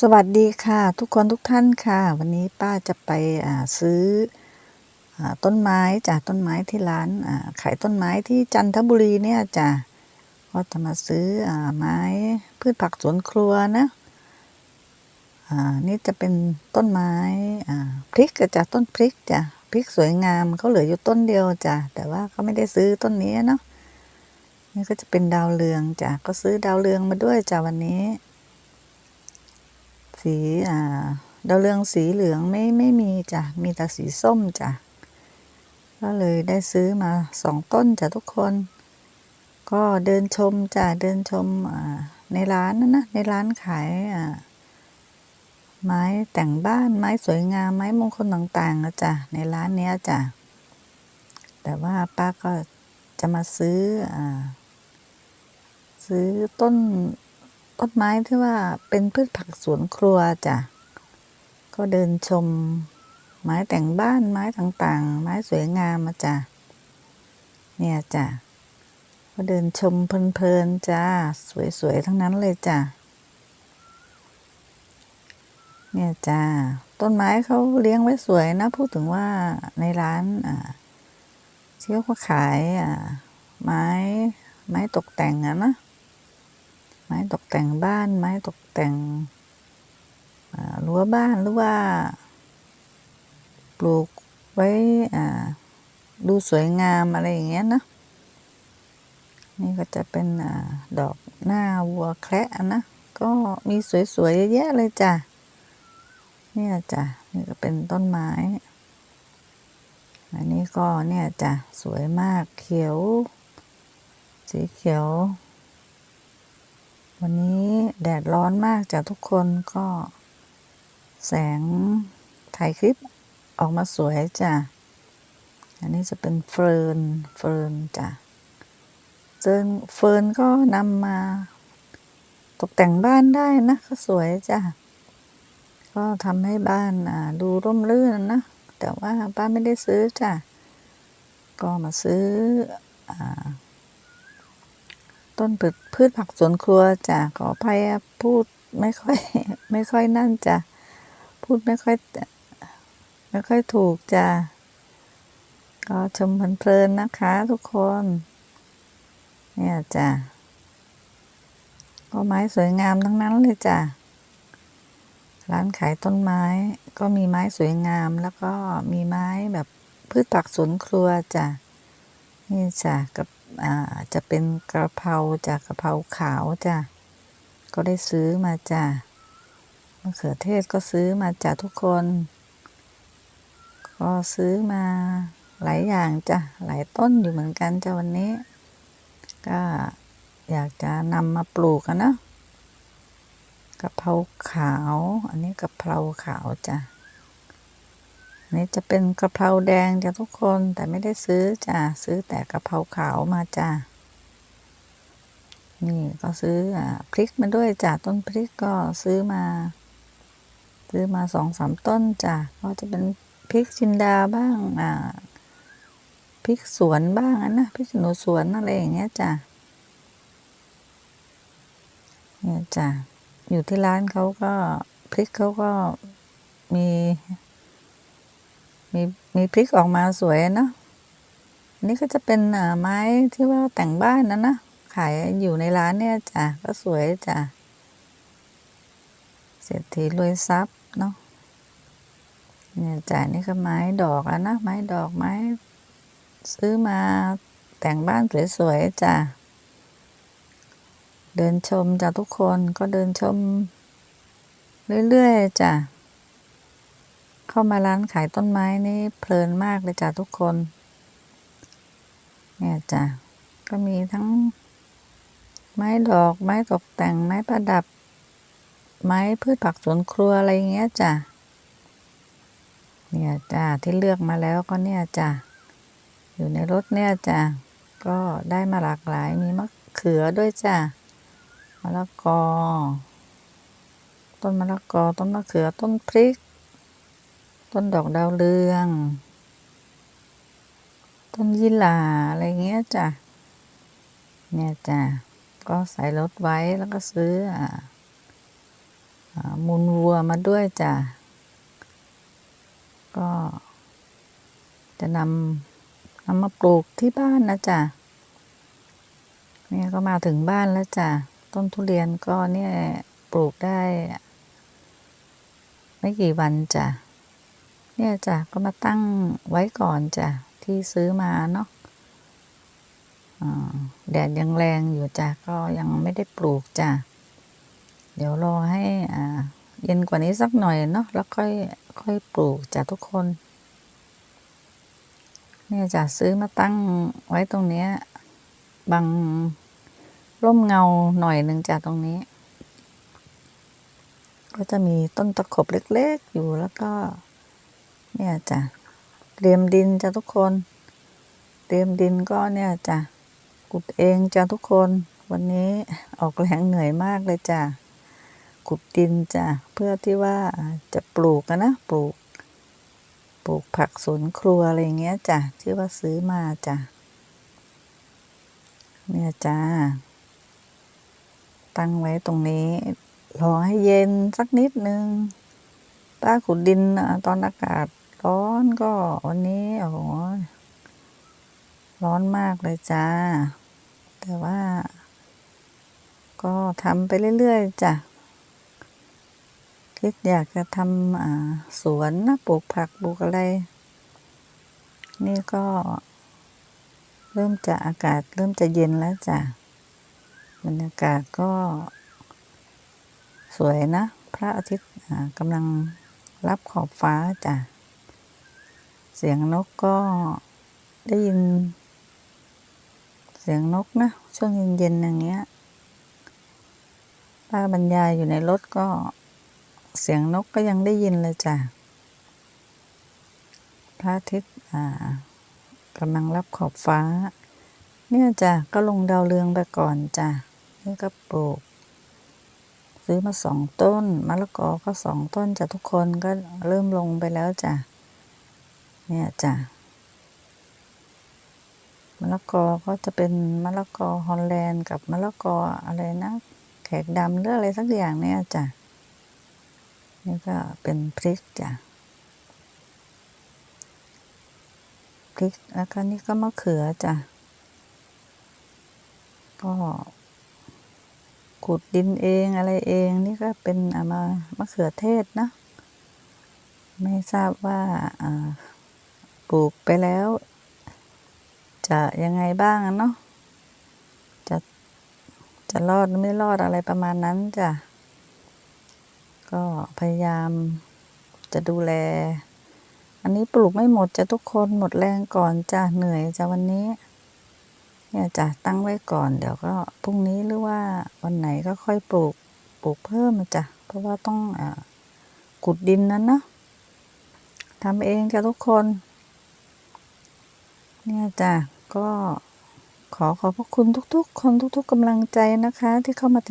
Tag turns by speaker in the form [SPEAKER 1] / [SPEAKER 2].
[SPEAKER 1] สวัสดีค่ะ ทุกคนทุกท่านค่ะ วันนี้ป้าจะไปอ่าซื้ออาต้นไม้จากต้นไม้ที่ร้านขายต้นไม้ที่จันทบุรีเนี่ยจ้ะก็จะมาซื้ออ่าไม้พืชผักสวนครัวนะอ่านี่จะเป็นต้นไม้อ่าพริกก็จะต้นพริกจ้ะพริกสวยงามเขาเหลืออยู่ต้นเดียวจ้ะแต่ว่าเขาไม่ได้ซื้อต้นนี้เนาะนี่ก็จะเป็นดาวเรืองจ้ะก็ซื้อดาวเรืองมาด้วยจ้ะวันนี้ สีอ่าดาวเรืองสีเหลืองไม่ไม่มีจ้ะมีแต่สีส้มจ้ะก็เลยได้ซื้อมาสองต้นจ้ะทุกคน ก็เดินชมจ้ะเดินชมอ่าในร้านนะนะในร้านขายอ่าไม้แต่งบ้านไม้สวยงามไม้มงคลต่างๆนะจ้ะในร้านเนี้ยจ้ะแต่ว่าป้าก็จะมาซื้ออ่าซื้อต้น ต้นไม้ที่ว่าเป็นพืชผักสวนครัวจ้ะ ก็เดินชม ไม้แต่งบ้านไม้ต่างๆ ไม้สวยงามมาจ้ะ เนี่ยจ้ะ ก็เดินชมเพลินๆจ้า สวยๆทั้งนั้นเลยจ้ะ เนี่ยจ้า ต้นไม้เขาเลี้ยงไว้สวยนะ พูดถึงว่าในร้านอ่าที่เขาขายอ่าไม้ไม้ตกแต่งอะนะ ม้ตกแต่งบ้าน ไม้ตกแต่งรั้วบ้านหรือว่า ปลูกไว้ดูสวยงามอะไรอย่างเงี้ยนะนี่ก็จะเป็นอดอกหน้าวัวแคระนะ ก็มีสวยๆเยอะแยะเลยจ้ะเนี่ยจ้ะนี่ก็เป็นต้นไม้ อันนี้ก็เนี่ยจ้ะสวยมากเขียว สีเขียว วันนี้แดดร้อนมากจ้ะทุกคนก็ แสงถ่ายคลิปออกมาสวยจ้ะ อันนี้จะเป็นเฟิร์นเฟิร์นจ้ะเฟิร์นเฟิร์นก็นำมาตกแต่งบ้านได้นะก็สวยจ้ะ ก็ทำให้บ้านดูร่มรื่นนะ แต่ว่าป้าไม่ได้ซื้อจ้ะ ก็มาซื้ออ ต้นพืชผักสวนครัวจ้ะขออภัยพูดไม่ค่อย ไม่ค่อยนั่นจ้ะพูดไม่ค่อย ไม่ค่อยถูกจ้ะก็ชมเพลินๆนะคะ ทุกคน เนี่ยจ้ะก็ไม้สวยงามทั้งนั้นเลยจ้ะร้านขายต้นไม้ก็มีไม้สวยงามแล้วก็มีไม้แบบพืชผักสวนครัวจ้ะนี่จ้ะกับ อ่าจะเป็นกระเพราจากกระเพราขาวจ้ะก็ได้ซื้อมาจ้ะมะเขือเทศก็ซื้อมาจากทุกคน ก็ซื้อมาหลายอย่างจ้ะหลายต้นอยู่เหมือนกันจ้ะวันนี้ ก็อยากจะนำมาปลูกกันนะกะเพราขาว อันนี้กะเพราขาวจ้ะ นี่จะเป็นกระเพราแดงจ้ะทุกคนแต่ไม่ได้ซื้อจ้ะซื้อแต่กระเพราขาวมาจ้ะนี่ก็ซื้ออพริกมาด้วยจ้ะต้นพริกก็ซื้อมา ซื้อมาสองสามต้นจ้ะก็จะเป็นพริกจินดาบ้างอ่าพริกสวนบ้างนะพริกหนูสวนอะไรอย่างเงี้ยจ้ะเนี่ยจ้ะอยู่ที่ร้านเขาก็พริกเขาก็มี มีมีพริกออกมาสวยเนาะนี่ก็จะเป็นไม้ที่ว่าแต่งบ้านนะนะขายอยู่ในร้านเนี่ยจ้ะก็สวยจ้ะเศรษฐีรวยทรัพย์เนาะเนี่ยจ้ะนี่ก็ไม้ดอกอะนะไม้ดอกไม้ ซื้อมาแต่งบ้านสวยๆจ้ะเดินชมจ้ะทุกคนก็เดินชม เรื่อยๆจ้ะ เข้ามาร้านขายต้นไม้นี่เพลินมากเลยจ้ะทุกคน เนี่ยจ้ะก็มีทั้ง ไม้ดอกไม้ตกแต่งไม้ประดับ ไม้พืชผักสวนครัวอะไรเงี้ยจ้ะเนี่ยจ้ะที่เลือกมาแล้วก็เนี่ยจ้ะอยู่ในรถเนี่ยจ้ะก็ได้มาหลากหลายมีมะเขือด้วยจ้ะมะละกอ ต้นมะละกอต้นมะเขือต้นพริก ต้นดอกดาวเรือง ต้นยี่หร่าอะไรเงี้ยจ้ะ เนี่ยจ้ะ ก็ใส่รถไว้แล้วก็ซื้ออมูลวัวมาด้วยจ้ะ ก็ จะนำนำมาปลูกที่บ้านนะจ๊ะเนี่ยก็มาถึงบ้านแล้วจ้ะ ต้นทุเรียนก็เนี่ยปลูกได้ ไม่กี่วันจ้ะ เนี่ยจ้ะก็มาตั้งไว้ก่อนจ้ะที่ซื้อมาเนาะอ่าแดดยังแรงอยู่จ้ะก็ยังไม่ได้ปลูกจ้ะเดี๋ยวรอให้อ่าเย็นกว่านี้สักหน่อยเนาะแล้วค่อยค่อยปลูกจ้ะทุกคน เนี่ยจ้ะซื้อมาตั้งไว้ตรงเนี้ยบังร่มเงาหน่อยหนึ่งจ้ะตรงนี้ ก็จะมีต้นตะขบเล็ก ๆ อยู่แล้วก็ เนี่ยจ้ะเตรียมดินจ้ะทุกคน เตรียมดินก็เนี่ยจ้ะขุดเองจ้ะทุกคน วันนี้ออกแรงเหนื่อยมากเลยจ้ะขุดดินจ้ะเพื่อที่ว่าจะปลูกอะนะปลูก ปลูกผักสวนครัวอะไรเงี้ยจ้ะที่ว่าซื้อมาจ้ะเนี่ยจ้าตั้งไว้ตรงนี้ รอให้เย็นสักนิดนึงป้าขุดดินอะตอนอากาศ ร้อนก็วันนี้โอ้โหร้อนมากเลยจ้า แต่ว่า ก็ทำไปเรื่อยๆจ้ะ คิดอยากจะทำสวนนะปลูกผักปลูกอะไร นี่ก็ เริ่มจะอากาศเริ่มจะเย็นแล้วจ้ะบรรยากาศก็ สวยนะ พระอาทิตย์กำลังรับขอบฟ้าจ้ะ สียงนกก็ได้ยิน เสียงนกนะ ช่วงเย็นๆอย่างเงี้ยป้าบรรยายอยู่ในรถก็เสียงนกก็ยังได้ยินเลยจ้ะพระอาทิตย์กำลังรับขอบฟ้า เนี่ยจ้ะก็ลงดาวเรืองไปก่อนจ้ะนี่ก็ปลูก ซื้อมาสองต้นมะละกอก็สองต้นจ้ะทุกคนก็เริ่มลงไปแล้วจ้ะ เนี่ยจ้ะมะละกอก็จะเป็นมะละกอฮอลแลนด์กับมะละกออะไรนะแขกดำหรืออะไรสักอย่างเนี่ยจ้ะนี่ก็เป็นพริกจ้ะพริกแล้วก็นี่ก็มะเขือจ้ะก็ขุดดินเองอะไรเองนี่ก็เป็นอามามะเขือเทศนะ ไม่ทราบว่าอ่า ปลูกไปแล้ว จะยังไงบ้างเนาะจะจะรอดไม่รอดอะไรประมาณนั้นจ้ะก็พยายามจะดูแล อันนี้ปลูกไม่หมดจะทุกคนหมดแรงก่อนจ้ะเหนื่อยจ้ะวันนี้ เนี่ยจ้ะตั้งไว้ก่อนเดี๋ยวก็พรุ่งนี้หรือว่าวันไหนก็ค่อยปลูกปลูกเพิ่มจ้ะเพราะว่าต้องอขุดดินนั้นนะทำเองจ้ะทุกคน เนี่ยจ้ะก็ขอขอบพระคุณทุกๆ คนทุก ๆกำลังใจนะคะ ที่เข้ามาติด